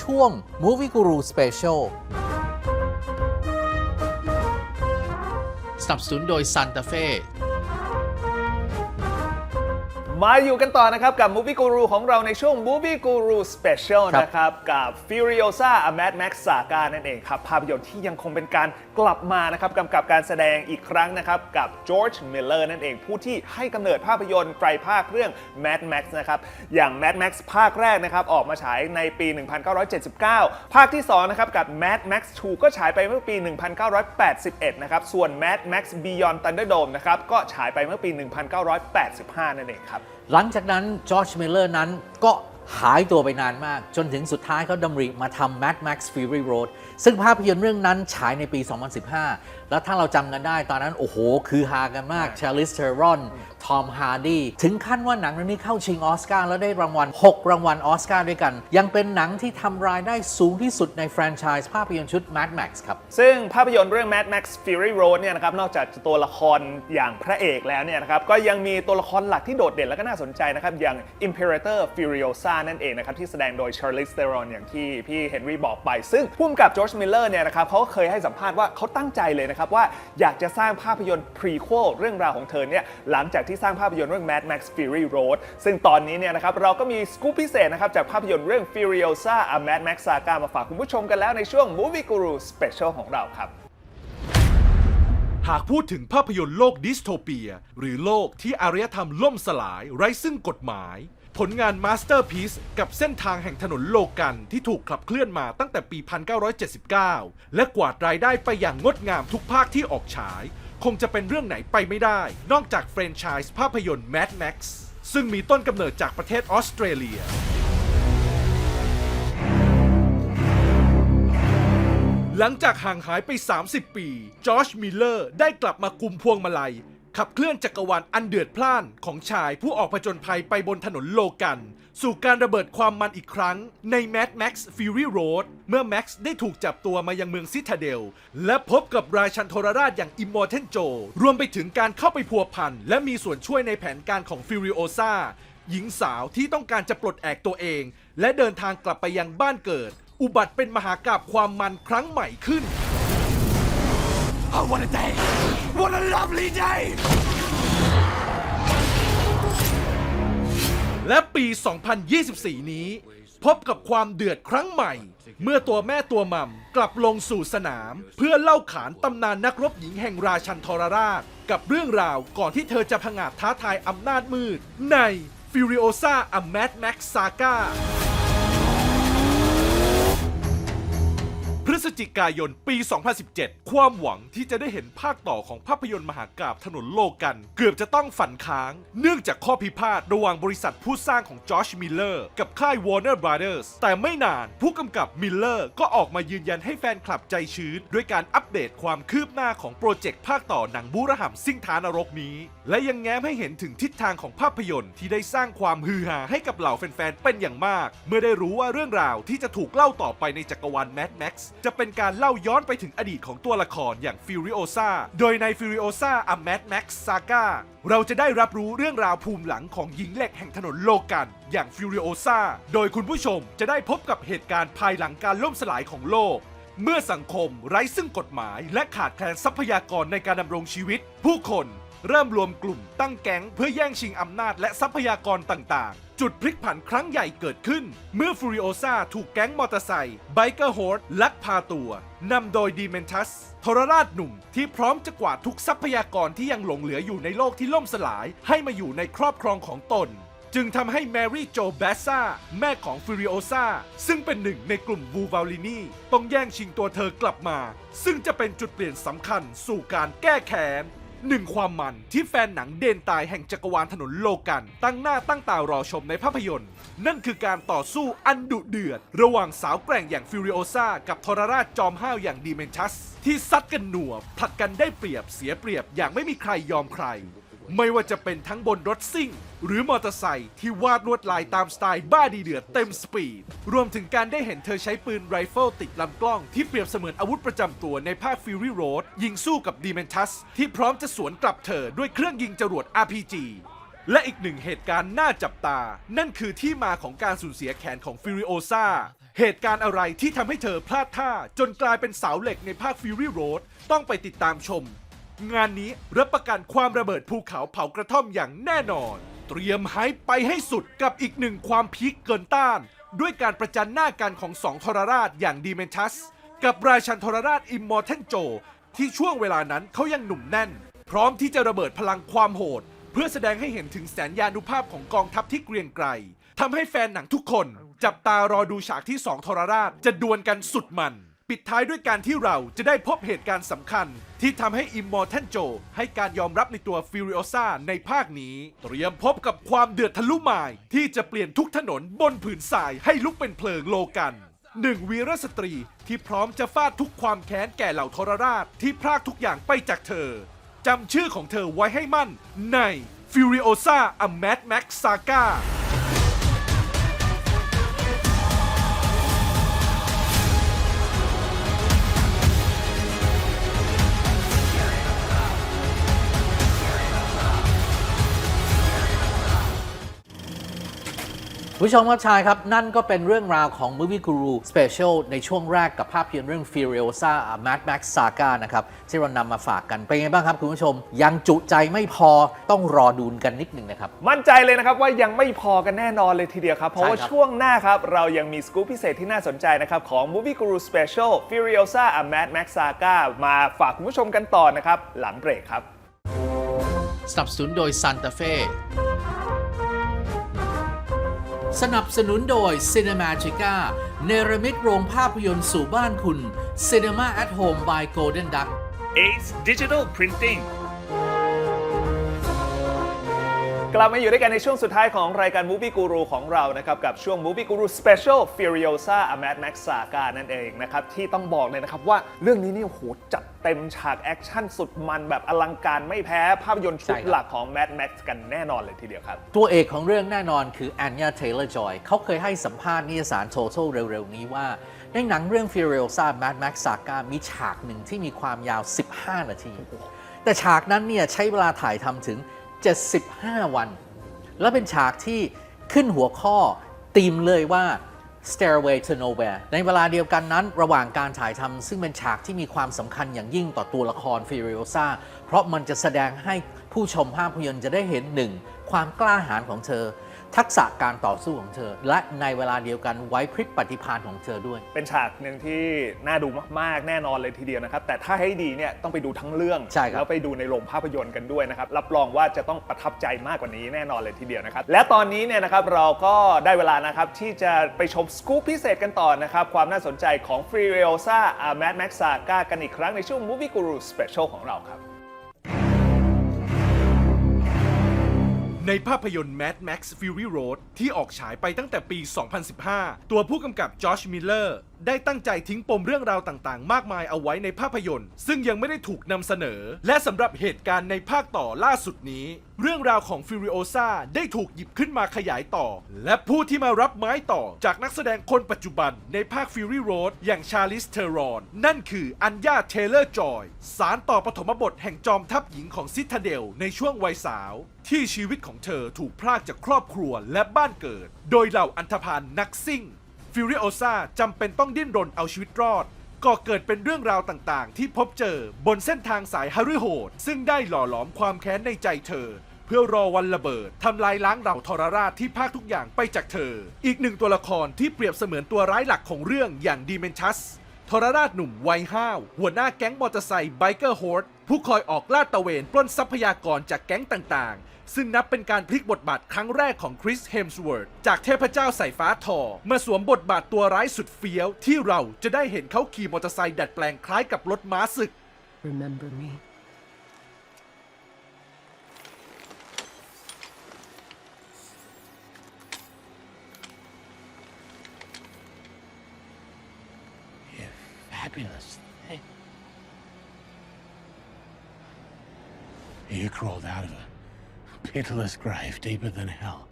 ช่วง Movie Guru Special สนับสนุนโดย Santa Fe มาอยู่กันต่อนะครับ กับ Movie Guru ของเราในช่วง Movie Guru Special ครับนะครับ กับ Furiosa A Mad Max Saga นั่นเองครับ ภาพยนตร์ที่ยังคงเป็นการกลับมานะครับกำกับการแสดงอีกครั้งนะครับ กับ George Miller นั่นเอง ผู้ที่ให้กำเนิดภาพยนตร์ไตรภาคเรื่อง Mad Max นะครับ อย่าง Mad Max ภาคแรกนะครับ ออกมาฉายในปี 1979 ภาคที่2นะครับกับ Mad Max 2 ก็ฉายไปเมื่อปี 1981 นะครับ ส่วน Mad Max Beyond Thunderdome นะครับก็ฉายไปเมื่อปี 1985 นั่นเองครับหลังจากนั้นจอร์จเมลเลอร์นั้นก็หายตัวไปนานมาก จนถึงสุดท้ายเขาดำริมาทำ Mad Max Fury Road ซึ่งภาพยนตร์เรื่องนั้นฉายในปี 2015 แล้วถ้าเราจำกันได้ตอนนั้น โอ้โห คือฮากันมากชาลิสเทอรอน ทอมฮาร์ดีถึงขั้นว่าหนังเรื่องนี้เข้าชิงออสการ์แล้วได้รางวัล 6 รางวัลออสการ์ด้วยกัน ยังเป็นหนังที่ทำรายได้สูงที่สุดในแฟรนไชส์ภาพยนตร์ชุด Mad Max ครับ ซึ่งภาพยนตร์เรื่อง Mad Max Fury Road เนี่ยนะครับนอกจากตัวละครอย่างพระเอกแล้วเนี่ยนะครับก็ยังมีตัวละครหลักที่โดดเด่นและก็น่าสนใจนะครับอย่าง Imperator Furiosa นั่นเองนะครับที่แสดงโดย Charlize Theron อย่างที่พี่เฮนรี่บอกไป ซึ่งพุ่มกับ George Miller เนี่ยนะครับเขาก็เคยให้สัมภาษณ์ว่าเขาตั้งใจเลยนะครับว่าอยากจะสร้างภาพยนตร์ prequel เรื่องราวของเธอเนี่ยหลังจากที่สร้างภาพยนตร์เรื่อง Mad Max Fury Road ซึ่งตอนนี้เนี่ยนะครับเราก็มีสกู๊ปพิเศษนะครับจากภาพยนตร์เรื่อง Furiosa A Mad Max Saga มาฝากคุณผู้ชมกันแล้วในช่วง Movie Guru Special ของเราครับหากพูดถึงภาพยนตร์โลกดิสโทเปีย หรือโลกที่อารยธรรมล่มสลายไร้ซึ่งกฎหมาย ผลงานมาสเตอร์พี e กับเส้นทางแห่งถนนโลกันที่ถูกขับเคลื่อนมาตั้งแต่ปี 1979 และกวาดรายได้ไปอย่างงดงามทุกภาคที่ออกฉาย คงจะเป็นเรื่องไหนไปไม่ได้ นอกจากแฟรนไชส์ภาพยนตร์ Mad Max ซึ่งมีต้นกำเนิดจากประเทศออสเตรเลียหลังจากห่างหายไป 30 ปี จอร์จมิลเลอร์ได้กลับมากุมพวงมาลัย ขับเคลื่อนจักรวาลอันเดือดพล่านของชายผู้ออกผจญภัยไปบนถนนโลกัน สู่การระเบิดความมันอีกครั้งใน Mad Max Fury Road เมื่อแม็กซ์ได้ถูกจับตัวมายังเมืองซิทาเดล และพบกับราชันโทรราชอย่างอิมมอร์เทนโจ รวมไปถึงการเข้าไปพัวพัน และมีส่วนช่วยในแผนการของฟิริโอซาหญิงสาวที่ต้องการจะปลดแอกตัวเอง และเดินทางกลับไปยังบ้านเกิด อุบัติเป็นมหากราบความมันครั้งใหม่ขึ้น Oh, what a day! What a lovely day! และปี 2024 นี้ พบกับความเดือดครั้งใหม่ เมื่อตัวแม่ตัวมัมกลับลงสู่สนาม เพื่อเล่าขานตำนานนักรบหญิงแห่งราชันทรราช กับเรื่องราวก่อนที่เธอจะผงาดท้าทายอำนาจมืด ใน Furiosa A Mad Max Saga ฤศจิกายนปี 2017 ความหวังที่จะได้เห็นภาคต่อของภาพยนตร์มหากาบถนนโลกัน เกือบจะต้องฝันค้าง เนื่องจากข้อพิพาทระหว่างบริษัทผู้สร้างของจอชมิลเลอร์กับค่าย Warner Brothers แต่ไม่นานผู้กำกับมิลเลอร์ก็ออกมายืนยันให้แฟนคลับใจชื้น ด้วยการอัปเดตความคืบหน้าของโปรเจกต์ภาคต่อหนังบูรหัมซิ่งทานรกนี้ และยังแง้มให้เห็นถึงทิศทางของภาพยนตร์ที่ได้สร้างความฮือฮาให้กับเหล่าแฟนๆเป็นอย่างมาก เมื่อได้รู้ว่าเรื่องราวที่จะถูกเล่าต่อไปในจักรวาล Mad Max จะเป็นการเล่าย้อนไปถึงอดีตของตัวละครอย่าง Furiosa โดยใน Furiosa A Mad Max Saga เราจะได้รับรู้เรื่องราวภูมิหลังของหญิงเหล็กแห่งถนนโลกันอย่าง Furiosa โดยคุณผู้ชมจะได้พบกับเหตุการณ์ภายหลังการล่มสลายของโลก เมื่อสังคมไร้ซึ่งกฎหมาย และขาดแคลนทรัพยากรในการดำรงชีวิต ผู้คน เริ่มรวมกลุ่มตั้งแก๊งเพื่อแย่งชิงอำนาจและทรัพยากรต่างๆ จุดพลิกผันครั้งใหญ่เกิดขึ้น เมื่อฟูริโอซาถูกแก๊งมอเตอร์ไซค์ไบเกอร์โฮร์ดลักพาตัวนำโดยดีเมนทัสทรราชหนุ่มที่พร้อมจะกวาดทุกทรัพยากรที่ยังหลงเหลืออยู่ในโลกที่ล่มสลาย ให้มาอยู่ในครอบครองของตนจึงทำให้แมรี่โจแบสซาแม่ของฟิริโอซาซึ่งเป็นหนึ่งในกลุ่มวูวาลินีต้องแย่งชิงตัวเธอกลับมา ซึ่งจะเป็นจุดเปลี่ยนสำคัญสู่การแก้แค้น หนึ่งความมันที่แฟนหนังเดนตายแห่งจักรวาลถนนโลกัน ตั้งหน้าตั้งตารอชมในภาพยนตร์ นั่นคือการต่อสู้อันดุเดือด ระหว่างสาวแกร่งอย่างฟิริโอซากับทรราชจอมห้าวอย่างดีเมนชัส ที่ซัดกันหนัวผลัดกันได้เปรียบเสียเปรียบอย่างไม่มีใครยอมใคร ไม่ว่าจะเป็นทั้งบนรถซิ่ง หรือมอเตอร์ไซค์ที่วาดลวดลายตามสไตล์บ้าดีเดือดเต็มสปีด รวมถึงการได้เห็นเธอใช้ปืนไรเฟิลติดลำกล้องที่เปรียบเสมือนอาวุธประจำตัวในภาค Fury Road ยิงสู้กับดีเมนทัสที่พร้อมจะสวนกลับเธอด้วยเครื่องยิงจรวด RPG และอีกหนึ่งเหตุการณ์น่าจับตา นั่นคือที่มาของการสูญเสียแขนของฟิริโอซาเหตุการณ์อะไรที่ทำให้เธอพลาดท่า จนกลายเป็นเสาเหล็กในภาคฟิริโรดต้องไปติดตามชม งานนี้รับประกันความระเบิดภูเขาเผากระท่อมอย่างแน่นอน เตรียมไฮไปให้สุดกับอีกหนึ่งความพีคเกินต้าน ด้วยการประจันหน้ากันของสองทรราชอย่างดีเมนทัส กับราชันทรราชอิมมอร์เทนโจ ที่ช่วงเวลานั้นเขายังหนุ่มแน่น พร้อมที่จะระเบิดพลังความโหด เพื่อแสดงให้เห็นถึงแสนยานุภาพของกองทัพที่เกรียงไกรทำให้แฟนหนังทุกคน จับตารอดูฉากที่สองทรราชจะดวลกันสุดมัน ปิดท้ายด้วยการที่เราจะได้พบเหตุการณ์สำคัญ ที่ทำให้อิมมอร์ a นโจให้การยอมรับในตัวฟิริโอซาในภาคนี้ เตรียมพบกับความเดือดทะลุมาย ที่จะเปลี่ยนทุกถนนบนผืนทรายให้ลุกเป็นเพลิงโลกันหนึ่งวีรสตรีที่พร้อมจะฟาดทุกความแค้นแก่เหล่าทรราชที่พรากทุกอย่างไปจากเธอจำชื่อของเธอไว้ให้มั่นใน Furiosa A Mad Max Saga ผู้ชมครับชายครับ นั่นก็เป็นเรื่องราวของ Movie Guru Special ในช่วงแรกกับภาพยนตร์เรื่อง Furiosa A Mad Max Saga นะครับ ที่เรานำมาฝากกัน เป็นไงบ้างครับคุณผู้ชม ยังจุใจไม่พอต้องรอดูกันนิดหนึ่งนะครับ มั่นใจเลยนะครับว่ายังไม่พอกันแน่นอนเลยทีเดียวครับ เพราะว่าใช่ครับช่วงหน้าครับ เรายังมีสกู๊ปพิเศษที่น่าสนใจนะครับ ของ Movie Guru Special Furiosa A Mad Max Saga มาฝากคุณผู้ชมกันต่อนะครับหลังเบรกครับสนับสนุนโดย Santa Fe สนับสนุนโดย Cinematica เนรมิตโรงภาพยนตร์สู่บ้านคุณ Cinema at Home by Golden Duck Ace Digital Printing กลับมาอยู่ด้วยกันในช่วงสุดท้ายของรายการ Movie Guru ของเรานะครับกับช่วง Movie Guru Special Furiosa A Mad Max Saga นั่นเองนะครับที่ต้องบอกเลยนะครับว่าเรื่องนี้นี่โอ้โหจัดเต็มฉากแอคชั่นสุดมันแบบอลังการไม่แพ้ภาพยนตร์ชุดใช่ครับหลักของ Mad Max กันแน่นอนเลยทีเดียวครับ ตัวเอกของเรื่องแน่นอนคือแอนยาเทเลอร์จอยเขาเคยให้สัมภาษณ์นิยสาร Total เร็วๆ นี้ว่า ในหนังเรื่อง Furiosa Mad Max Saga มีฉากหนึ่งที่มีความยาว 15 นาที แต่ฉากนั้นเนี่ยใช้เวลาถ่ายทำถึง 75 วัน และเป็นฉากที่ขึ้นหัวข้อตีมเลยว่า Stairway to Nowhere ในเวลาเดียวกันนั้น ระหว่างการถ่ายทำซึ่งเป็นฉากที่มีความสำคัญอย่างยิ่งต่อตัวละคร Furiosa เพราะมันจะแสดงให้ผู้ชมภาพยนตร์จะได้เห็นหนึ่งความกล้าหาญของเธอ ทักษะการต่อสู้ของเธอ และในเวลาเดียวกันไว้พริบปฏิภาณของเธอด้วย เป็นฉากหนึ่งที่น่าดูมากๆ แน่นอนเลยทีเดียวนะครับ แต่ถ้าให้ดีเนี่ยต้องไปดูทั้งเรื่อง ใช่ครับ แล้วไปดูในโรงภาพยนตร์กันด้วยนะครับ รับรองว่าจะต้องประทับใจมากกว่านี้แน่นอนเลยทีเดียวนะครับ และตอนนี้เนี่ยนะครับเราก็ได้เวลานะครับที่จะไปชมสกู๊ปพิเศษกันต่อนะครับ ความน่าสนใจของ f r e e o s a A Mad Max Saga กันอีกครั้งในช่วง Movie Guru Special ของเราครับ ในภาพยนตร์ Mad Max Fury Road ที่ออกฉายไปตั้งแต่ปี 2015 ตัวผู้กำกับจอชมิลเลอร์ได้ตั้งใจทิ้งปมเรื่องราวต่างๆ มากมายเอาไว้ในภาพยนตร์ ซึ่งยังไม่ได้ถูกนำเสนอ และสำหรับเหตุการณ์ในภาคต่อล่าสุดนี้ เรื่องราวของ Furiosa ได้ถูกหยิบขึ้นมาขยายต่อ และผู้ที่มารับไม้ต่อจากนักแสดงคนปัจจุบันในภาค Fury Road อย่างชาลิสเทอรอน นั่นคืออัญญาเทเลอร์จอย สารต่อปฐมบทแห่งจอมทัพหญิงของซิทาเดลในช่วงวัยสาว ที่ชีวิตของเธอถูกพรากจากครอบครัวและบ้านเกิด โดยเหล่าอันธพาลนักซิ่ง ฟิริโอซาจำเป็นต้องดิ้นรนเอาชีวิตรอดก็เกิดเป็นเรื่องราวต่างๆ ที่พบเจอบนเส้นทางสายฮาริโหด ซึ่งได้หล่อหลอมความแค้นในใจเธอ เพื่อรอวันระเบิดทำลายล้างเหล่าทรราชที่พากทุกอย่างไปจากเธอ อีกหนึ่งตัวละครที่เปรียบเสมือนตัวร้ายหลักของเรื่องอย่างดีเมนชัสทรราชหนุ่มวัยห้าวหัวหน้าแก๊งมอเตอร์ไซค์ไบเกอร์โฮร์ด ผู้คอยออกลาดตระเวนปล้นทรัพยากรจากแก๊งต่างๆ ซึ่งนับเป็นการพลิกบทบาทครั้งแรกของคริสเฮมส์เวิร์ดจากเทพเจ้าสายฟ้าทอมาสวมบทบาทตัวร้ายสุดเฟี้ยว ที่เราจะได้เห็นเขาขี่มอเตอร์ไซค์ดัดแปลงคล้ายกับรถม้าศึก Remember me? You crawled out of a pitiless grave deeper than hell.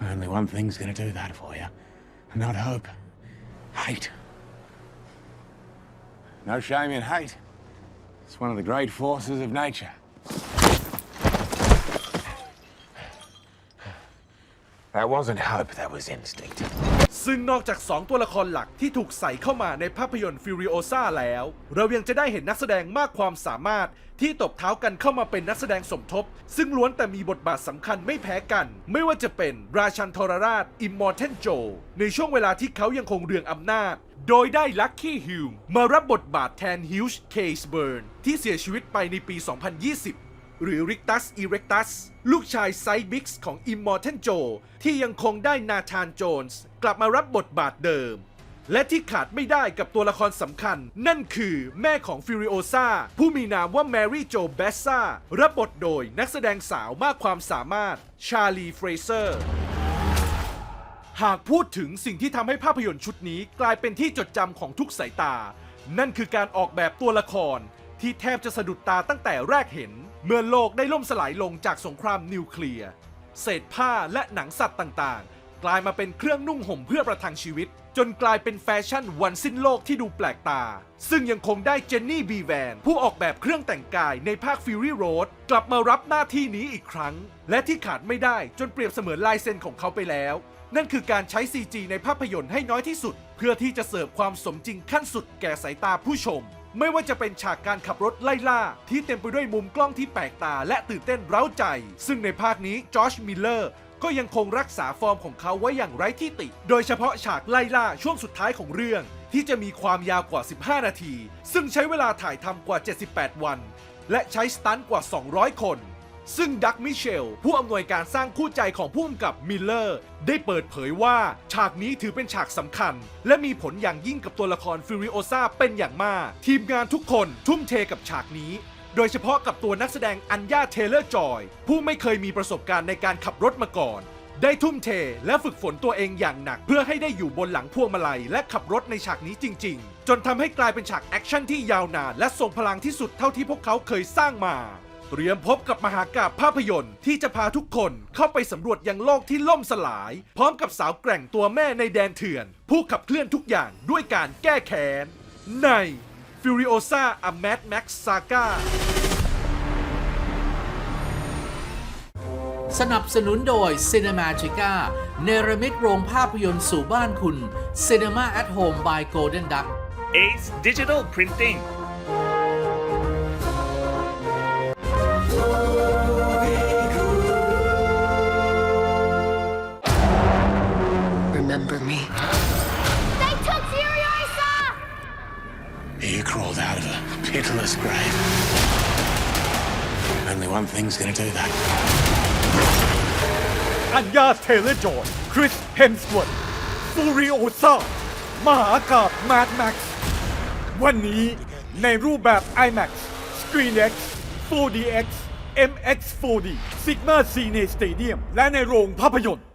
Only one thing's gonna do that for you. Not hope. Hate. No shame in hate. It's one of the great forces of nature. That wasn't hope, that was instinct. ซึ่งนอกจาก 2 ตัวละครหลักที่ถูกใส่เข้ามาในภาพยนตร์ Furiosa แล้ว เรายังจะได้เห็นนักแสดงมากความสามารถที่ตบเท้ากันเข้ามาเป็นนักแสดงสมทบ ซึ่งล้วนแต่มีบทบาทสำคัญไม่แพ้กัน ไม่ว่าจะเป็นราชันทรราช Immortan Joe ในช่วงเวลาที่เขายังคงเรืองอำนาจ โดยได้ลัคกี้ฮิวมารับบทบาทแทนฮิวช์เคสเบิร์นที่เสียชีวิตไปในปี 2020 หรือริกตัสอีเรกตัสลูกชายไซบิกส์ของ Immortan Joe ที่ยังคงได้นาธานโจนส์กลับมารับบทบาทเดิม และที่ขาดไม่ได้กับตัวละครสำคัญ นั่นคือแม่ของฟิริโอซาผู้มีนามว่าแมรี่โจเบสซารับบทโดยนักแสดงสาวมากความสามารถชาลีเฟรเซอร์หากพูดถึงสิ่งที่ทำให้ภาพยนตร์ชุดนี้กลายเป็นที่จดจำของทุกสายตา นั่นคือการออกแบบตัวละครที่แทบจะสะดุดตาตั้งแต่แรกเห็น เมื่อโลกได้ล่มสลายลงจากสงครามนิวเคลียร์ เศษผ้าและหนังสัตว์ต่างๆ กลายมาเป็นเครื่องนุ่งห่มเพื่อประทังชีวิต จนกลายเป็นแฟชั่นวันสิ้นโลกที่ดูแปลกตา ซึ่งยังคงได้เจนนี่บีแวนผู้ออกแบบเครื่องแต่งกายในภาค Fury Road กลับมารับหน้าที่นี้อีกครั้ง และที่ขาดไม่ได้จนเปรียบเสมือนลายเซ็นของเขาไปแล้ว นั่นคือการใช้ CG ในภาพยนตร์ให้น้อยที่สุด เพื่อที่จะเสิร์ฟความสมจริงขั้นสุดแก่สายตาผู้ชม ไม่ว่าจะเป็นฉากการขับรถไล่ล่า ที่เต็มไปด้วยมุมกล้องที่แปลกตาและตื่นเต้นเร้าใจ ซึ่งในภาคนี้จอชมิลเลอร์ก็ยังคงรักษาฟอร์มของเขาไว้อย่างไร้ที่ติ โดยเฉพาะฉากไล่ล่าช่วงสุดท้ายของเรื่อง ที่จะมีความยาวกว่า 15 นาที ซึ่งใช้เวลาถ่ายทำกว่า 78 วัน และใช้สตันกว่า 200 คน ซึ่งดักมิเชล ผู้อำนวยการสร้างคู่ใจของผู้กำกับมิลเลอร์ ได้เปิดเผยว่าฉากนี้ถือเป็นฉากสำคัญ และมีผลอย่างยิ่งกับตัวละครฟิริโอซาเป็นอย่างมาก ทีมงานทุกคนทุ่มเทกับฉากนี้ โดยเฉพาะกับตัวนักแสดงอัญญาเทเลอร์จอย ผู้ไม่เคยมีประสบการณ์ในการขับรถมาก่อน ได้ทุ่มเทและฝึกฝนตัวเองอย่างหนัก เพื่อให้ได้อยู่บนหลังพวงมาลัย และขับรถในฉากนี้จริง ๆ จนทำให้กลายเป็นฉากแอคชั่นที่ยาวนานและทรงพลังที่สุดเท่าที่พวกเขาเคยสร้างมา เตรียมพบกับมหากาพย์ภาพยนตร์ที่จะพาทุกคนเข้าไปสำรวจยังโลกที่ล่มสลาย พร้อมกับสาวแกร่งตัวแม่ในแดนเถื่อน ผู้ขับเคลื่อนทุกอย่างด้วยการแก้แค้น ใน Furiosa A Mad Max Saga สนับสนุนโดย Cinematica เนรมิตโรงภาพยนตร์สู่บ้านคุณ Cinema at Home by Golden Duck Ace Digital Printing You crawled out of a pitiless grave. Only one thing's gonna do that. อัญญาเทเลจอยคริสเฮมสวอตฟูริโอซ่ามหากาบแมดแม็กซ์วันนี้ในรูปแบบ IMAX ScreenX 4DX MX4D Sigma Cine Stadium และในโรงภาพยนตร์